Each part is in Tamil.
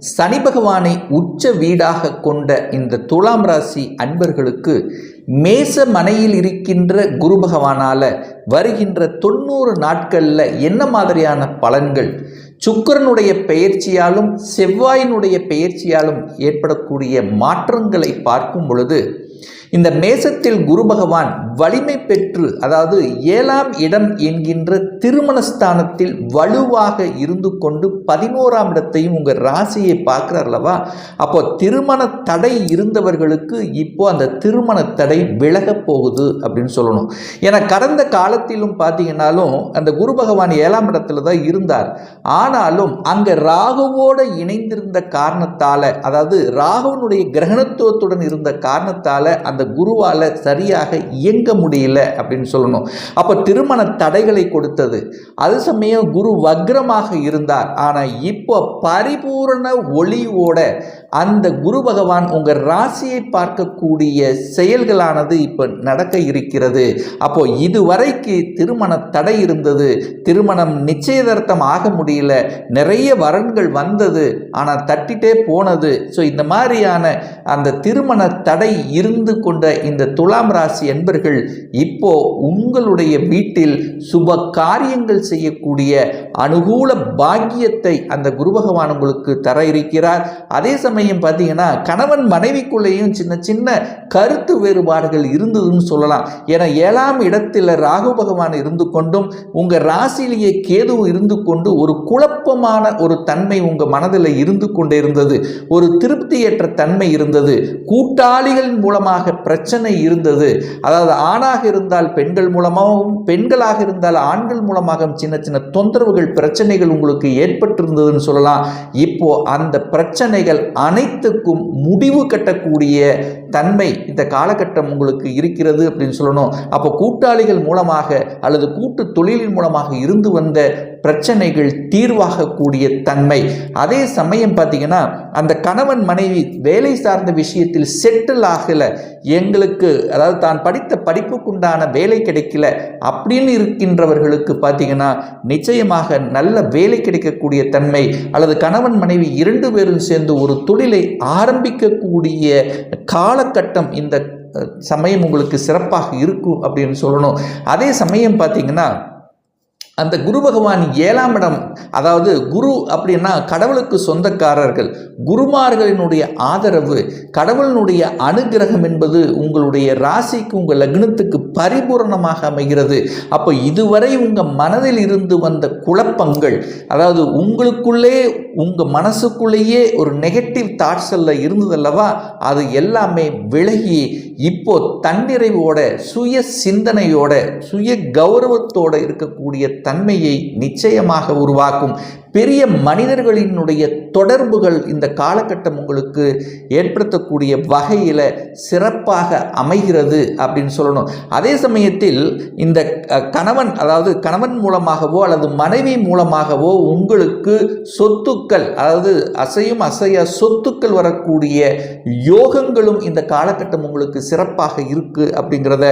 சனி பகவானை உச்ச வீடாக கொண்ட இந்த துலாம் ராசி அன்பர்களுக்கு மேச மனையில் இருக்கின்ற குரு பகவானால் வருகின்ற தொண்ணூறு நாட்களில் என்ன மாதிரியான பலன்கள்? சுக்கிரனுடைய பெயர்ச்சியாலும் செவ்வாயினுடைய பெயர்ச்சியாலும் ஏற்படக்கூடிய மாற்றங்களை பார்க்கும் பொழுது இந்த மேசத்தில் குரு பகவான் வலிமை பெற்று அதாவது ஏழாம் இடம் என்கின்ற திருமணஸ்தானத்தில் வலுவாக இருந்து கொண்டு பதினோராம் இடத்தையும் உங்கள் ராசியை பார்க்குறார் அல்லவா அப்போ திருமண தடை இருந்தவர்களுக்கு இப்போ அந்த திருமண தடை விலகப் போகுது அப்படின்னு சொல்லணும். ஏன்னா கடந்த காலத்திலும் பார்த்தீங்கன்னாலும் அந்த குரு பகவான் ஏழாம் இடத்துல தான் இருந்தார். ஆனாலும் அங்கே ராகுவோடு இணைந்திருந்த காரணத்தால் அதாவது ராகுவனுடைய கிரகணத்துவத்துடன் இருந்த காரணத்தால் அந்த குருவால் சரியாக இயங்க முடியல அப்படின்னு சொல்லணும். அப்போ திருமண தடைகளை கொடுத்தது. அது சமயம் குரு வக்ரமாக இருந்தார். ஆனால் இப்போ பரிபூரண ஒளியோட அந்த குரு பகவான் உங்கள் ராசியை பார்க்கக்கூடிய செயல்களானது இப்போ நடக்க இருக்கிறது. அப்போ இதுவரைக்கு திருமண தடை இருந்தது. திருமணம் நிச்சயதார்த்தம் ஆக முடியல. நிறைய வரன்கள் வந்தது. ஆனால் தட்டிட்டே போனது. ஸோ இந்த மாதிரியான அந்த திருமண தடை இருந்த கொண்ட இந்த துலாம் ராசி என்பர்கள் இப்போ உங்களுடைய வீட்டில் சுப காரியங்கள் செய்யக்கூடிய அனுகூல பாக்கியத்தை அந்த குரு பகவான் உங்களுக்கு தர இருக்கிறார். அதே சமயம் பார்த்தீங்கன்னா கணவன் மனைவிக்குள்ளேயும் சின்ன சின்ன கருத்து வேறுபாடுகள் இருந்ததுன்னு சொல்லலாம். ஏன்னா ஏழாம் இடத்தில் ராகு பகவான் இருந்து கொண்டும் உங்கள் ராசியிலேயே கேது இருந்து கொண்டு ஒரு குழப்பமான ஒரு தன்மை உங்கள் மனதில் இருந்து கொண்டே இருந்தது. ஒரு திருப்தியற்ற தன்மை இருந்தது. கூட்டாளிகளின் மூலமாக பிரச்சனை இருந்தது. அதாவது ஆணாக இருந்தால் பெண்கள் மூலமாகவும் பெண்களாக இருந்தால் ஆண்கள் மூலமாகவும் சின்ன சின்ன தொந்தரவுகள் பிரச்சனைகள் உங்களுக்கு ஏற்பட்டிருந்ததுன்னு சொல்லலாம். இப்போ அந்த பிரச்சனைகள் அனைத்துக்கும் முடிவு கட்டக்கூடிய தன்மை இந்த காலகட்டம் உங்களுக்கு இருக்கிறது அப்படின்னு சொல்லணும். அப்போ கூட்டாளிகள் மூலமாக அல்லது கூட்டு தொழிலின் மூலமாக இருந்து வந்த பிரச்சனைகள் தீர்வாகக்கூடிய தன்மை. அதே சமயம் பார்த்தீங்கன்னா அந்த கணவன் மனைவி வேலை சார்ந்த விஷயத்தில் செட்டில் ஆகலை. எங்களுக்கு அதாவது தான் படித்த படிப்புக்குண்டான வேலை கிடைக்கல அப்படின்னு இருக்கின்றவர்களுக்கு பார்த்தீங்கன்னா நிச்சயமாக நல்ல வேலை கிடைக்கக்கூடிய தன்மை அல்லது கணவன் மனைவி இரண்டு பேரும் சேர்ந்து ஒரு தொழிலை ஆரம்பிக்கக்கூடிய காலகட்டம் இந்த சமயம் உங்களுக்கு சிறப்பாக இருக்கும் அப்படின்னு சொல்லணும். அதே சமயம் பார்த்தீங்கன்னா அந்த குரு பகவான் ஏழாம் இடம் அதாவது குரு அப்படின்னா கடவுளுக்கு சொந்தக்காரர்கள். குருமார்களினுடைய ஆதரவு கடவுளினுடைய அனுகிரகம் என்பது உங்களுடைய ராசிக்கு உங்கள் லக்னத்துக்கு பரிபூரணமாக அமைகிறது. அப்போ இதுவரை உங்கள் மனதில் இருந்து வந்த குழப்பங்கள் அதாவது உங்களுக்குள்ளே உங்கள் மனசுக்குள்ளேயே ஒரு நெகட்டிவ் தாட்ஸ் எல்லாம் இருந்ததல்லவா அது எல்லாமே விலகி இப்போ தன்னிறைவோட சுய சிந்தனையோட சுய கௌரவத்தோடு இருக்கக்கூடிய தன்மையை நிச்சயமாக உருவாக்கும். பெரிய மனிதர்களினுடைய தொடர்புகள் இந்த காலகட்டம் உங்களுக்கு ஏற்படுத்தக்கூடிய வகையில் சிறப்பாக அமைகிறது அப்படின்னு சொல்லணும். அதே சமயத்தில் இந்த கணவன் அதாவது கணவன் மூலமாகவோ அல்லது மனைவி மூலமாகவோ உங்களுக்கு சொத்துக்கள் அதாவது அசையும் அசைய சொத்துக்கள் வரக்கூடிய யோகங்களும் இந்த காலகட்டம் உங்களுக்கு சிறப்பாக இருக்குது அப்படிங்கிறத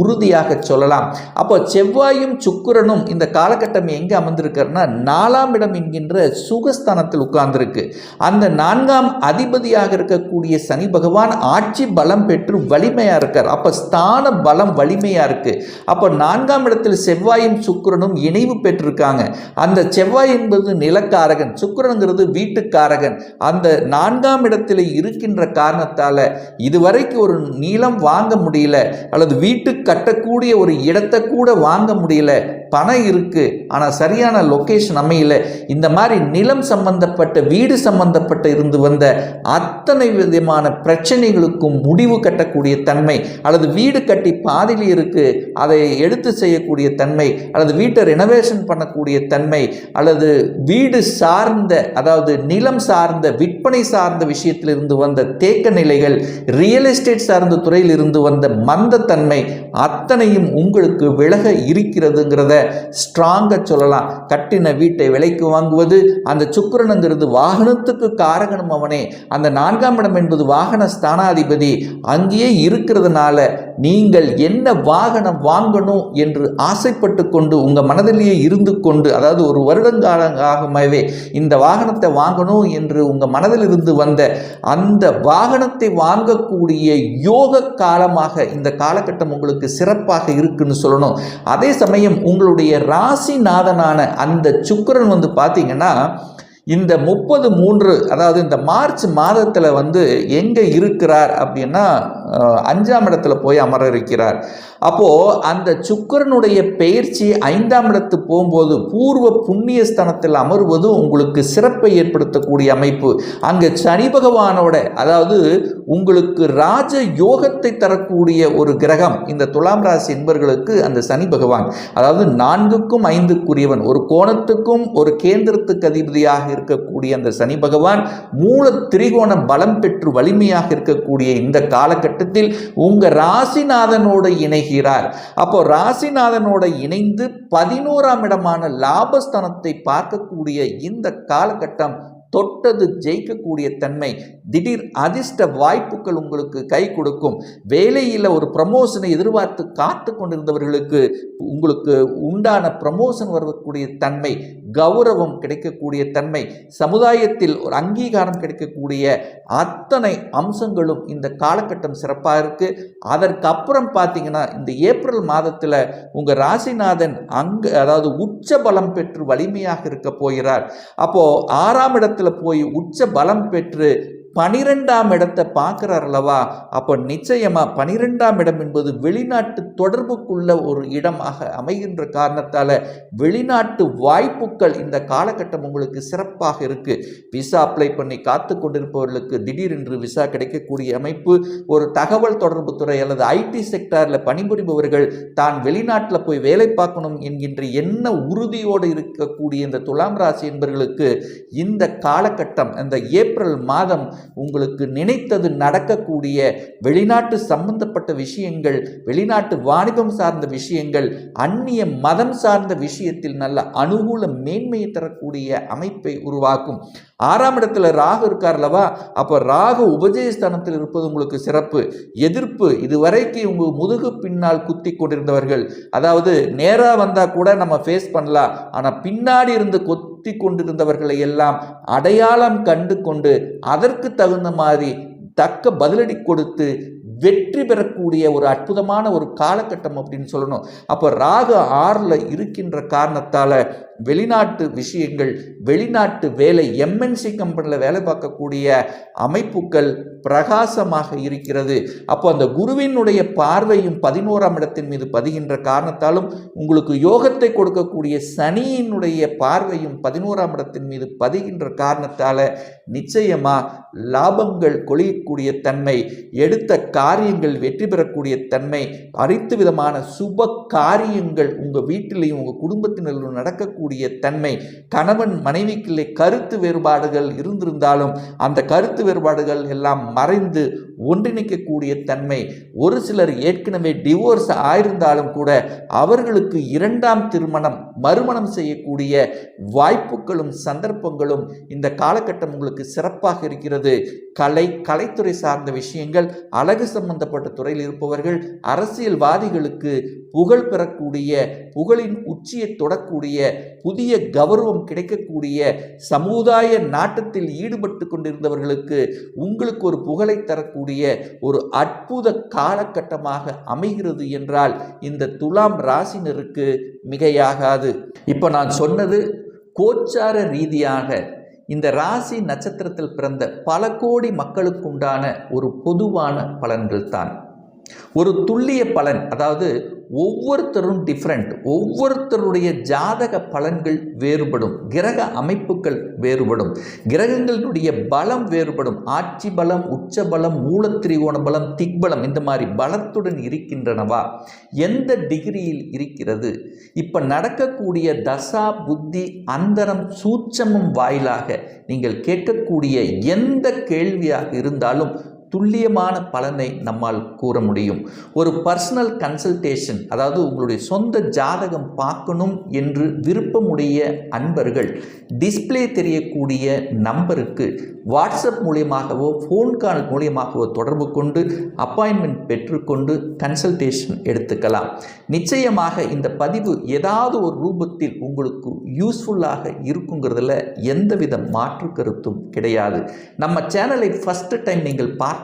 உறுதியாக சொல்லலாம். அப்போ செவ்வாயும் சுக்கிரனும் இந்த காலகட்டம் எங்கே அமர்ந்திருக்காருன்னா நாலாம் இடம் என்கின்ற சுகஸ்தானத்தில் உட்கார்ந்திருக்கு. அந்த நான்காம் அதிபதியாக இருக்கக்கூடிய சனி பகவான் ஆட்சி பலம் பெற்று வலிமையாக இருக்கார். அப்போ ஸ்தான பலம் வலிமையாக இருக்குது அப்போ நான்காம் இடத்தில் செவ்வாயும் சுக்கிரனும் இணைவு பெற்றிருக்காங்க. அந்த செவ்வாய் என்பது நிலக்காரகன். சுக்கிரனுங்கிறது வீட்டுக்காரகன். அந்த நான்காம் இடத்தில் இருக்கின்ற காரணத்தால் இதுவரைக்கும் ஒரு நீளம் வாங்க முடியல. அல்லது வீட்டு கட்டக்கூடிய ஒரு இடத்தை கூட வாங்க முடியல. பணம் இருக்குது ஆனால் சரியான லொக்கேஷன் அமையல. இந்த மாதிரி நிலம் சம்பந்தப்பட்ட வீடு சம்பந்தப்பட்ட இருந்து வந்த அத்தனை விதமான பிரச்சனைகளுக்கும் முடிவு கட்டக்கூடிய தன்மை அல்லது வீடு கட்டி பாதியில் இருக்குது அதை எடுத்து செய்யக்கூடிய தன்மை அல்லது வீட்டை ரெனோவேஷன் பண்ணக்கூடிய தன்மை அல்லது வீடு சார்ந்த அதாவது நிலம் சார்ந்த விற்பனை சார்ந்த விஷயத்தில் இருந்து வந்த தேக்க நிலைகள் ரியல் எஸ்டேட் சார்ந்த துறையில் இருந்து வந்த மந்தத்தன்மை அத்தனையும் உங்களுக்கு விலக இருக்கிறதுங்கிறத ஸ்ட்ராங்காக சொல்லலாம். கட்டின வீட்டை விலைக்கு வாங்குவது அந்த சுக்கிரனுங்கிறது வாகனத்துக்கு காரகனும் அவனே. அந்த நான்காம் இடம் என்பது வாகன ஸ்தானாதிபதி அங்கேயே இருக்கிறதுனால நீங்கள் என்ன வாகனம் வாங்கணும் என்று ஆசைப்பட்டு கொண்டு உங்கள் மனதிலேயே இருந்து கொண்டு அதாவது ஒரு வருடங்காலமாகவே இந்த வாகனத்தை வாங்கணும் என்று உங்கள் மனதில் இருந்து வந்த அந்த வாகனத்தை வாங்கக்கூடிய யோக காலமாக இந்த காலகட்டம் உங்களுக்கு சிறப்பாக இருக்குன்னு சொல்லணும். அதே சமயம் உங்களுடைய ராசிநாதனான அந்த சுக்கரன் வந்து பார்த்தீங்கன்னா இந்த முப்பது மூன்று அதாவது இந்த மார்ச் மாதத்தில் வந்து எங்கே இருக்கிறார் அப்படின்னா அஞ்சாம் இடத்துல போய் அமர இருக்கிறார் அப்போது அந்த சுக்கிரனுடைய பெயர்ச்சி ஐந்தாம் இடத்து போகும்போது பூர்வ புண்ணிய ஸ்தானத்தில் அமர்வது உங்களுக்கு சிறப்பை ஏற்படுத்தக்கூடிய அமைப்பு. அங்கே சனி பகவானோட அதாவது உங்களுக்கு ராஜ யோகத்தை தரக்கூடிய ஒரு கிரகம் இந்த துலாம் ராசி என்பர்களுக்கு அந்த சனி பகவான். அதாவது நான்குக்கும் ஐந்துக்குரியவன். ஒரு கோணத்துக்கும் ஒரு கேந்திரத்துக்கு அதிபதியாக இருக்கக்கூடிய அந்த சனி பகவான் மூல திரிகோண பலம் பெற்று வலிமையாக இருக்கக்கூடிய இந்த காலகட்டத்தில் உங்க ராசிநாதனோடு இணைகிறார். அப்போ ராசிநாதனோட இணைந்து பதினோராம் இடமான லாபஸ்தானத்தை பார்க்கக்கூடிய இந்த காலகட்டம் தொட்டது ஜெயிக்கக்கூடிய தன்மை. திடீர் அதிர்ஷ்ட வாய்ப்புகள் உங்களுக்கு கை கொடுக்கும். வேலையில் ஒரு ப்ரமோஷனை எதிர்பார்த்து காத்து கொண்டிருந்தவர்களுக்கு உங்களுக்கு உண்டான ப்ரமோஷன் வரக்கூடிய தன்மை. கௌரவம் கிடைக்கக்கூடிய தன்மை சமுதாயத்தில் ஒரு அங்கீகாரம் கிடைக்கக்கூடிய அத்தனை அம்சங்களும் இந்த காலகட்டம் சிறப்பாக இருக்குது அதற்கப்புறம் பார்த்தீங்கன்னா இந்த ஏப்ரல் மாதத்தில் உங்கள் ராசிநாதன் அங்கு அதாவது உச்ச பலம் பெற்று வலிமையாக இருக்க போகிறார். அப்போது ஆறாம் இடத்துல போய் உச்ச பலம் பெற்று பனிரெண்டாம் இடத்தை பார்க்குறார் அல்லவா அப்போ நிச்சயமாக பனிரெண்டாம் இடம் என்பது வெளிநாட்டு தொடர்புக்குள்ள ஒரு இடமாக அமைகின்ற காரணத்தால் வெளிநாட்டு வாய்ப்புகள் இந்த காலகட்டம் உங்களுக்கு சிறப்பாக இருக்குது விசா அப்ளை பண்ணி காத்து கொண்டிருப்பவர்களுக்கு திடீரென்று விசா கிடைக்கக்கூடிய அமைப்பு ஒரு தகவல் தொடர்பு துறை அல்லது ஐடி செக்டாரில் பணிபுரிபவர்கள் தான் வெளிநாட்டில் போய் வேலை பார்க்கணும் என்கின்ற என்ன உறுதியோடு இருக்கக்கூடிய இந்த துலாம் ராசி என்பவர்களுக்கு இந்த காலகட்டம் இந்த ஏப்ரல் மாதம் உங்களுக்கு நினைத்தது நடக்கக்கூடிய வெளிநாட்டு சம்பந்தப்பட்ட விஷயங்கள் வெளிநாட்டு வாணிபம் சார்ந்த விஷயங்கள் அந்நிய மதம் சார்ந்த விஷயத்தில் நல்ல அனுகூல மேன்மையை தரக்கூடிய அமைப்பை உருவாக்கும். ஆறாம் இடத்துல ராகு இருக்கார்லவா? அப்போ ராகு உபஜயஸ்தானத்தில் இருப்பது உங்களுக்கு சிறப்பு. எதிர்ப்பு இதுவரைக்கு உங்க முதுகு பின்னால் குத்தி கொண்டிருந்தவர்கள். அதாவது நேராக வந்தால் கூட நம்ம ஃபேஸ் பண்ணலாம். ஆனால் பின்னாடி இருந்து கொத்து கொண்டிருந்தவர்களை எல்லாம் அடையாளம் கண்டு கொண்டு அதற்கு தகுந்த மாதிரி தக்க பதிலடி கொடுத்து வெற்றி பெறக்கூடிய ஒரு அற்புதமான ஒரு காலகட்டம் அப்படின்னு சொல்லணும். அப்போ ராகு ஆறில் இருக்கின்ற காரணத்தால் வெளிநாட்டு விஷயங்கள் வெளிநாட்டு வேலை எம்என்சி கம்பெனியில் வேலை பார்க்கக்கூடிய அமைப்புகள் பிரகாசமாக இருக்கிறது. அப்போ அந்த குருவினுடைய பார்வையும் பதினோராம் இடத்தின் மீது பதிகின்ற காரணத்தாலும் உங்களுக்கு யோகத்தை கொடுக்கக்கூடிய சனியினுடைய பார்வையும் பதினோராம் இடத்தின் மீது பதிகின்ற காரணத்தால் நிச்சயமாக லாபங்கள் கொழியக்கூடிய தன்மை எடுத்த காரியங்கள் வெற்றி பெறக்கூடிய தன்மை அனைத்து விதமான சுப காரியங்கள் உங்கள் வீட்டிலையும் உங்கள் குடும்பத்தினரிலும் நடக்கக்கூடிய தன்மை கணவன் மனைவிக்குள்ளே கருத்து வேறுபாடுகள் இருந்திருந்தாலும் அந்த கருத்து வேறுபாடுகள் எல்லாம் மறைந்து ஒன்றிணைக்கக்கூடிய தன்மை ஒரு சிலர் ஏற்கனவே டிவோர்ஸ் ஆயிருந்தாலும் கூட அவர்களுக்கு இரண்டாம் திருமணம் மறுமணம் செய்யக்கூடிய வாய்ப்புகளும் சந்தர்ப்பங்களும் இந்த காலகட்டம் உங்களுக்கு சிறப்பாக இருக்கிறது. கலை கலைத்துறை சார்ந்த விஷயங்கள் அழகு சம்பந்தப்பட்ட துறையில் இருப்பவர்கள் அரசியல்வாதிகளுக்கு புகழ் பெறக்கூடிய புகழின் உச்சியை தொடக்கூடிய புதிய கௌரவம் கிடைக்கக்கூடிய சமுதாய நாட்டத்தில் ஈடுபட்டு கொண்டிருந்தவர்களுக்கு உங்களுக்கு ஒரு புகழை தரக்கூடிய ஒரு அற்புத காலகட்டமாக அமைகிறது என்றால் இந்த துலாம் ராசினருக்கு மிகையாகாது. இப்போ நான் சொன்னது கோச்சார ரீதியாக இந்த ராசி நட்சத்திரத்தில் பிறந்த பல கோடி மக்களுக்குண்டான ஒரு பொதுவான பலன்கள் தான் ஒரு துல்லிய பலன் அதாவது ஒவ்வொருத்தரும் டிஃப்ரெண்ட் ஒவ்வொருத்தருடைய ஜாதக பலன்கள் வேறுபடும் கிரக அமைப்புகள் வேறுபடும் கிரகங்களுடைய பலம் வேறுபடும் ஆட்சி பலம் உச்ச பலம் மூலத்திரிகோண பலம் திக்பலம் இந்த மாதிரி பலத்துடன் இருக்கின்றனவா? எந்த டிகிரியில் இருக்கிறது? இப்போ நடக்கக்கூடிய தசா புத்தி அந்தரம் சூட்சமும் வாயிலாக நீங்கள் கேட்கக்கூடிய எந்த கேள்வியாக இருந்தாலும் துல்லியமான பலனை நம்மால் கூற முடியும். ஒரு பர்சனல் கன்சல்டேஷன் அதாவது உங்களுடைய சொந்த ஜாதகம் பார்க்கணும் என்று விருப்பமுடைய அன்பர்கள் டிஸ்பிளே தெரியக்கூடிய நம்பருக்கு வாட்ஸ்அப் மூலியமாகவோ ஃபோன் கால் மூலியமாகவோ தொடர்பு கொண்டு அப்பாயின்மெண்ட் பெற்றுக்கொண்டு கன்சல்டேஷன் எடுத்துக்கலாம். நிச்சயமாக இந்த பதிவு ஏதாவது ஒரு ரூபத்தில் உங்களுக்கு யூஸ்ஃபுல்லாக இருக்குங்கிறதுல எந்தவித மாற்று கருத்தும் கிடையாது. நம்ம சேனலை ஃபஸ்ட்டு டைம் நீங்கள் பார்க்க